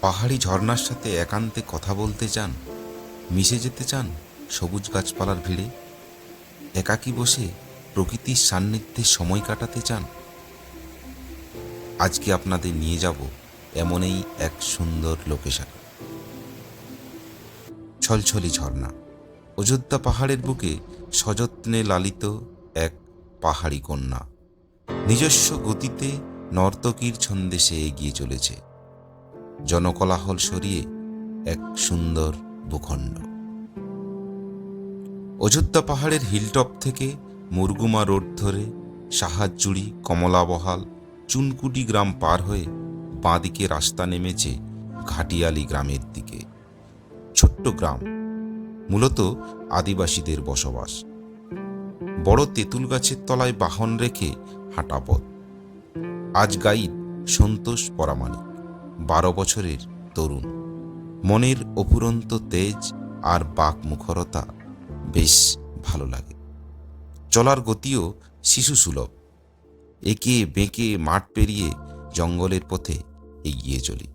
পাহাড়ি ঝর্ণার সাথে একান্তে কথা বলতে চান, মিশে যেতে চান সবুজ গাছপালার ভিড়ে? একাকী বসে প্রকৃতির সান্নিধ্যে সময় কাটাতে চান? আজকে আপনাদের নিয়ে যাব এমনই এক সুন্দর লোকেশন। ছলছলি ঝর্ণা। অযোধ্যা পাহাড়ের বুকে সযত্নে লালিত এক পাহাড়ি কন্যা। নিজস্ব গতিতে নর্তকীর ছন্দে সে এগিয়ে চলেছে। জনকলাহল সরিয়ে এক সুন্দর ভূখণ্ড। অযোধ্যা পাহাড়ের হিলটপ থেকে মুরগুমা রোড ধরে সাহায্যুড়ি কমলাবহাল চুনকুটি গ্রাম পার হয়ে বাঁদিকে রাস্তা নেমেছে ঘাটিয়ালি গ্রামের দিকে। ছোট্ট গ্রাম, মূলত আদিবাসীদের বসবাস। বড় তেঁতুল গাছের তলায় বাহন রেখে হাঁটা পথ। আজ গাইড সন্তোষ পরামানিক বারো বছরের তরুণ। মনের অপুরন্ত তেজ আর বাক মুখরতা বেশ ভালো লাগে। চলার গতিও শিশু সুলভ। একে বেঁকে মাঠ পেরিয়ে জঙ্গলের পথে এগিয়ে চলি।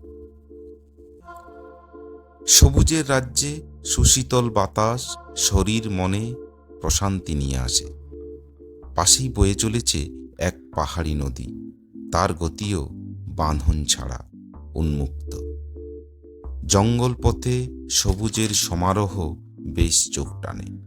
সবুজের রাজ্যে সুশীতল বাতাস শরীর মনে প্রশান্তি নিয়ে আসে। পাশেই বয়ে চলেছে এক পাহাড়ি নদী। তার গতিও বাঁধন ছাড়া। উন্মুক্ত। জঙ্গলপথে সবুজের সমারোহ বেশ চোখ টানে।